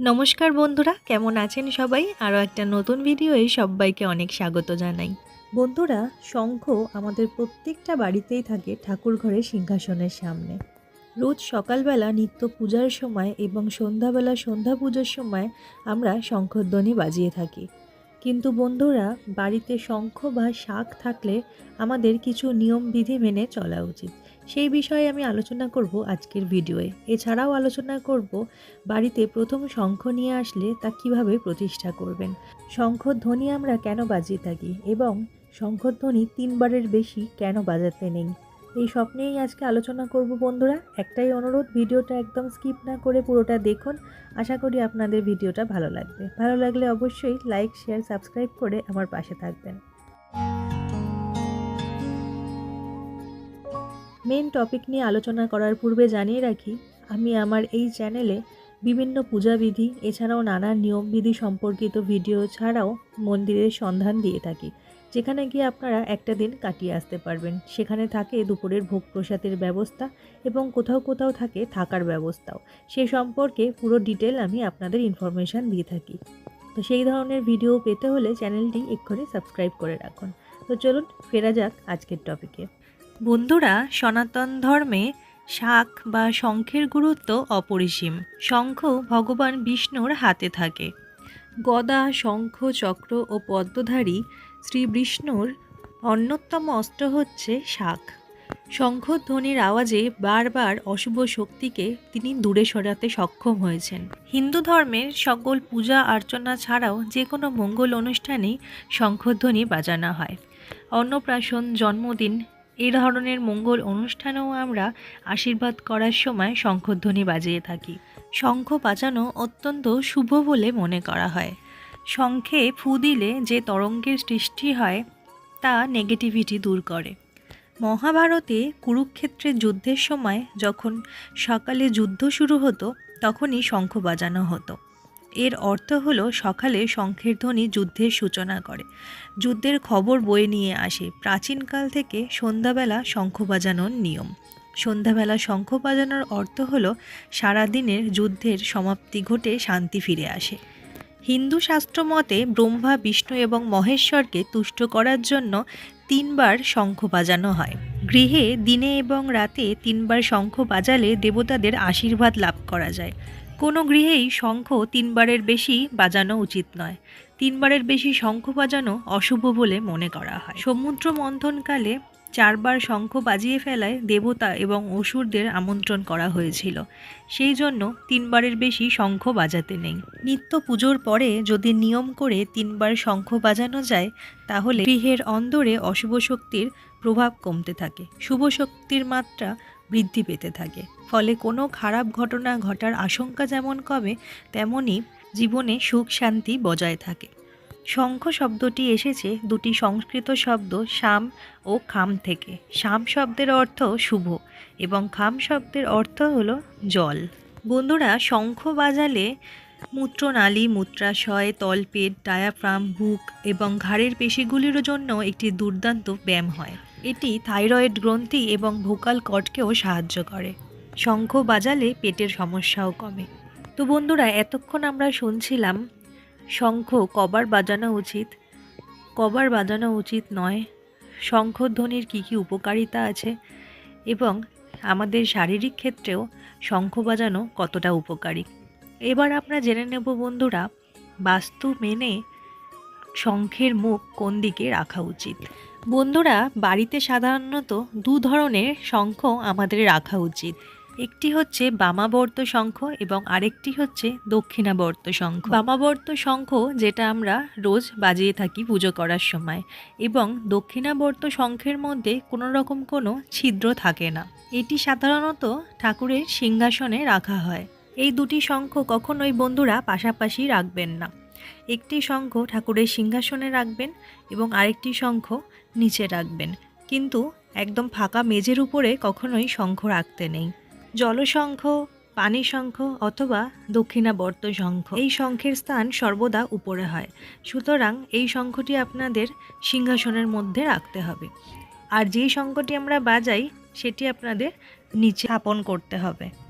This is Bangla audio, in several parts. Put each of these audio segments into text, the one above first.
নমস্কার বন্ধুরা, কেমন আছেন সবাই? আরও একটা নতুন ভিডিওয়ে সবাইকে অনেক স্বাগত জানাই। বন্ধুরা, শঙ্খ আমাদের প্রত্যেকটা বাড়িতেই থাকে ঠাকুর ঘরের সিংহাসনের সামনে। রোজ সকালবেলা নিত্য পূজার সময় এবং সন্ধ্যাবেলা সন্ধ্যা পুজোর সময় আমরা শঙ্খধ্বনি বাজিয়ে থাকি। কিন্তু বন্ধুরা, বাড়িতে শঙ্খ বা শাক থাকলে আমাদের কিছু নিয়ম বিধি মেনে চলা উচিত। সেই বিষয়ে আমি আলোচনা করব আজকের ভিডিওয়ে। এছাড়াও আলোচনা করব বাড়িতে প্রথম শঙ্খ নিয়ে আসলে তা কীভাবে প্রতিষ্ঠা করবেন। শঙ্খধ্বনি আমরা কেন বাজিয়ে থাকি এবং শঙ্খধ্বনি তিনবারের বেশি কেন বাজাতে নেই? এই সব নিয়েই আজকে আলোচনা করব বন্ধুরা। একটাই অনুরোধ, ভিডিওটা একদম স্কিপ না করে পুরোটা দেখুন। আশা করি আপনাদের ভিডিওটা ভালো লাগবে। ভালো লাগলে অবশ্যই লাইক, শেয়ার, সাবস্ক্রাইব করে আমার পাশে থাকবেন। মেন টপিক নিয়ে আলোচনা করার পূর্বে জানিয়ে রাখি, আমি আমার এই চ্যানেলে বিভিন্ন পূজাবিধি এছাড়াও নানা নিয়মবিধি সম্পর্কিত ভিডিও ছাড়াও মন্দিরের সন্ধান দিয়ে থাকি, যেখানে গিয়ে আপনারা একটা দিন কাটিয়ে আসতে পারবেন। সেখানে থাকে দুপুরের ভোগ প্রসাদের ব্যবস্থা এবং কোথাও কোথাও থাকে থাকার ব্যবস্থাও। সে সম্পর্কে পুরো ডিটেল আমি আপনাদের ইনফরমেশান দিয়ে থাকি। তো সেই ধরনের ভিডিও পেতে হলে চ্যানেলটি এক্ষুনি সাবস্ক্রাইব করে রাখুন। তো চলুন, ফেরা যাক আজকের টপিকে বন্ধুরা, সনাতন ধর্মে শাখ বা শঙ্খের গুরুত্ব অপরিসীম। শঙ্খ ভগবান বিষ্ণুর হাতে থাকে। গদা, শঙ্খ, চক্র ও পদ্মধারী শ্রী বিষ্ণুর অন্যতম অস্ত্র হচ্ছে শাক। শঙ্খধ্বনির আওয়াজে বারবার অশুভ শক্তিকে তিনি দূরে সরাতে সক্ষম হয়েছেন। হিন্দু ধর্মের সকল পূজা অর্চনা ছাড়াও যে কোনো মঙ্গল অনুষ্ঠানেই শঙ্খধ্বনি বাজানো হয়। অন্নপ্রাশন, জন্মদিন এই ধরনের মঙ্গল অনুষ্ঠানেও আমরা আশীর্বাদ করার সময় শঙ্খধ্বনি বাজিয়ে থাকি। শঙ্খ বাজানো অত্যন্ত শুভ বলে মনে করা হয়। শঙ্খে ফু দিলে যে তরঙ্গের সৃষ্টি হয়, তা নেগেটিভিটি দূর করে। মহাভারতে কুরুক্ষেত্রের যুদ্ধের সময় যখন সকালে যুদ্ধ শুরু হতো, তখনই শঙ্খ বাজানো হতো। এর অর্থ হলো সকালে শঙ্খের ধ্বনি যুদ্ধের সূচনা করে। যুদ্ধের খবর বয়ে নিয়ে আসে। প্রাচীনকাল থেকে সন্ধ্যাবেলা শঙ্খ বাজানোর নিয়ম। সন্ধ্যাবেলা শঙ্খ বাজানোর অর্থ হলো সারাদিনের যুদ্ধের সমাপ্তি ঘটে শান্তি ফিরে আসে। হিন্দু শাস্ত্র মতে ব্রহ্মা, বিষ্ণু এবং মহেশ্বরকে তুষ্ট করার জন্য তিনবার শঙ্খ বাজানো হয়। গৃহে দিনে এবং রাতে তিনবার শঙ্খ বাজালে দেবতাদের আশীর্বাদ লাভ করা যায়। কোনো গৃহেই শঙ্খ তিনবারের বেশি বাজানো উচিত নয়। তিনবারের বেশি শঙ্খ বাজানো অশুভ বলে মনে করা হয়। সমুদ্র মন্থনকালে চারবার শঙ্খ বাজিয়ে ফেলায় দেবতা এবং অসুরদের আমন্ত্রণ করা হয়েছিল। সেই জন্য তিনবারের বেশি শঙ্খ বাজাতে নেই। নিত্য পুজোর পরে যদি নিয়ম করে তিনবার শঙ্খ বাজানো যায়, তাহলে গৃহের অন্দরে অশুভ শক্তির প্রভাব কমতে থাকে। শুভ শক্তির মাত্রা বৃদ্ধি পেতে থাকে। ফলে কোনো খারাপ ঘটনা ঘটার আশঙ্কা যেমন কমে তেমনই জীবনে সুখ শান্তি বজায় থাকে। শঙ্খ শব্দটি এসেছে দুটি সংস্কৃত শব্দ শাম ও খাম থেকে। শাম শব্দের অর্থ শুভ এবং খাম শব্দের অর্থ হলো জল। বন্ধুরা, শঙ্খ বাজালে মূত্রনালী, মূত্রাশয়, তলপেট, ডায়াফ্রাম, বুক এবং ঘাড়ের পেশিগুলির জন্য একটি দুর্দান্ত ব্যায়াম হয়। এটি থাইরয়েড গ্রন্থি এবং ভোকাল কটকেও সাহায্য করে। শঙ্খ বাজালে পেটের সমস্যাও কমে। তো বন্ধুরা, এতক্ষণ আমরা শুনছিলাম, শঙ্খ কবার বাজানো উচিত, কবার বাজানো উচিত নয়, শঙ্খধ্বনির কী কী উপকারিতা আছে এবং আমাদের শারীরিক ক্ষেত্রেও শঙ্খ বাজানো কতটা উপকারী। এবার আমরা জেনে নেব বন্ধুরা, বাস্তু মেনে শঙ্খের মুখ কোন দিকে রাখা উচিত? বন্ধুরা, বাড়িতে সাধারণত দু ধরনের শঙ্খ আমাদের রাখা উচিত। একটি হচ্ছে বামাবর্ত শঙ্খ এবং আরেকটি হচ্ছে দক্ষিণাবর্ত শঙ্খ। বামাবর্ত শঙ্খ যেটা আমরা রোজ বাজিয়ে থাকি পুজো করার সময় এবং দক্ষিণাবর্ত শঙ্খের মধ্যে কোনো রকম কোনো ছিদ্র থাকে না। এটি সাধারণত ঠাকুরের সিংহাসনে রাখা হয়। এই দুটি শঙ্খ কখনোই বন্ধুরা পাশাপাশি রাখবেন না। একটি শঙ্খ ঠাকুরের সিংহাসনে রাখবেন এবং আরেকটি শঙ্খ নিচে রাখবেন। কিন্তু একদম ফাঁকা মেঝের উপরে কখনোই শঙ্খ রাখতে নেই। জলশঙ্খ পানি শঙ্খ অথবা দক্ষিণাবর্ত শঙ্খ এই শঙ্খের স্থান সর্বদা উপরে হয়। সুতরাং এই শঙ্খটি আপনাদের সিংহাসনের মধ্যে রাখতে হবে। আর যেই শঙ্খটি আমরা বাজাই, সেটি আপনাদের নিচে স্থাপন করতে হবে।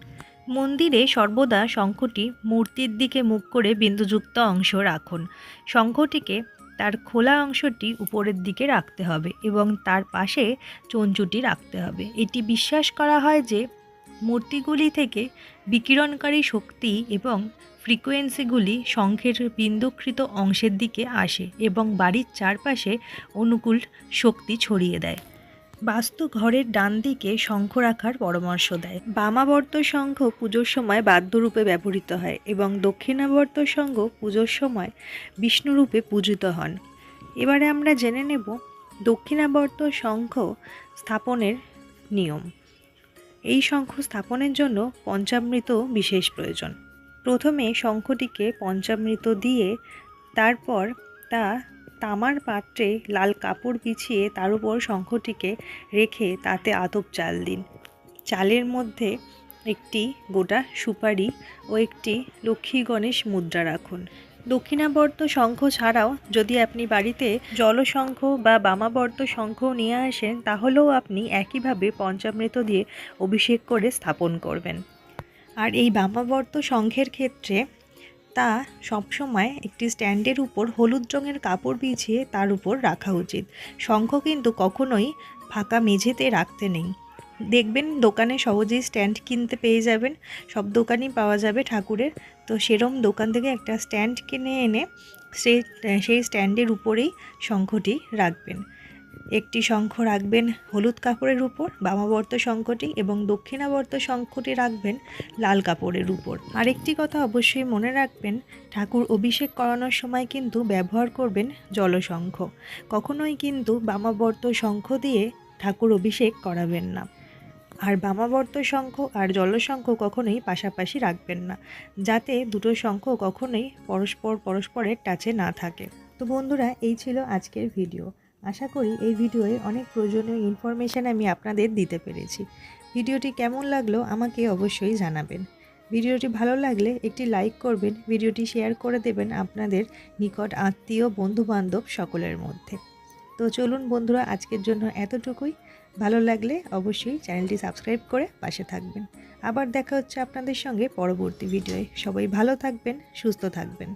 মন্দিরে সর্বদা শঙ্খটি মূর্তির দিকে মুখ করে বিন্দুযুক্ত অংশ রাখুন। শঙ্খটিকে তার খোলা অংশটি উপরের দিকে রাখতে হবে এবং তার পাশে চঞ্চুটি রাখতে হবে। এটি বিশ্বাস করা হয় যে মূর্তিগুলি থেকে বিকিরণকারী শক্তি এবং ফ্রিকোয়েন্সিগুলি শঙ্খের বিন্দুকৃত অংশের দিকে আসে এবং বাড়ির চারপাশে অনুকূল শক্তি ছড়িয়ে দেয়। বাস্তু ঘরের ডান দিকে শঙ্খ রাখার পরামর্শ দেয়। বামাবর্ত শঙ্খ পুজোর সময় বাদ্যরূপে ব্যবহৃত হয় এবং দক্ষিণাবর্ত শঙ্খ পুজোর সময় বিষ্ণুরূপে পূজিত হন। এবারে আমরা জেনে নেব দক্ষিণাবর্ত শঙ্খ স্থাপনের নিয়ম। এই শঙ্খ স্থাপনের জন্য পঞ্চামৃত বিশেষ প্রয়োজন। প্রথমে শঙ্খটিকে পঞ্চামৃত দিয়ে তারপর তা তামার পাত্রে লাল কাপড় বিছিয়ে তার উপর শঙ্খটিকে রেখে তাতে আতপ চাল দিন। চালের মধ্যে একটি গোটা সুপারি ও একটি লক্ষ্মী গণেশ মুদ্রা রাখুন। দক্ষিণাবর্ত শঙ্খ ছাড়াও যদি আপনি বাড়িতে জলশঙ্খ বা বামাবর্ত শঙ্খ নিয়ে আসেন, তাহলেও আপনি একইভাবে পঞ্চামৃত দিয়ে অভিষেক করে স্থাপন করবেন। আর এই বামাবর্ত শঙ্খের ক্ষেত্রে তা সবসময় একটি স্ট্যান্ডের উপর হলুদ রঙের কাপড় বিছিয়ে তার উপর রাখা উচিত। শঙ্খ কিন্তু কখনোই ফাঁকা মেঝেতে রাখতে নেই। দেখবেন দোকানে সহজেই স্ট্যান্ড কিনতে পেয়ে যাবেন। সব দোকানই পাওয়া যাবে ঠাকুরের। তো সেরম দোকান থেকে একটা স্ট্যান্ড কিনে এনে সেই সেই স্ট্যান্ডের উপরেই শঙ্খটি রাখবেন। একটি শঙ্খ রাখবেন হলুদ কাপড়ের উপর, বামাবর্ত শঙ্খটি এবং দক্ষিণাবর্ত শঙ্খটি রাখবেন লাল কাপড়ের উপর। আরেকটি কথা অবশ্যই মনে রাখবেন, ঠাকুর অভিষেক করানোর সময় কিন্তু ব্যবহার করবেন জলশঙ্খ। কখনোই কিন্তু বামাবর্ত শঙ্খ দিয়ে ঠাকুর অভিষেক করাবেন না। আর বামাবর্ত শঙ্খ আর জলশঙ্খ কখনোই পাশাপাশি রাখবেন না, যাতে দুটো শঙ্খ কখনোই পরস্পর পরস্পরের টাচে না থাকে। তো বন্ধুরা, এই ছিল আজকের ভিডিও। আশা করি এই ভিডিওয়ে অনেক প্রয়োজনীয় ইনফরমেশান আমি আপনাদের দিতে পেরেছি। ভিডিওটি কেমন লাগল আমাকে অবশ্যই জানাবেন। ভিডিওটি ভালো লাগলে একটি লাইক করবেন, ভিডিওটি শেয়ার করে দেবেন আপনাদের নিকট আত্মীয়, বন্ধুবান্ধব সকলের মধ্যে। তো চলুন বন্ধুরা, আজকের জন্য এতটুকুই। ভালো লাগলে অবশ্যই চ্যানেলটি সাবস্ক্রাইব করে পাশে থাকবেন। আবার দেখা হচ্ছে আপনাদের সঙ্গে পরবর্তী ভিডিওয়ে। সবাই ভালো থাকবেন, সুস্থ থাকবেন।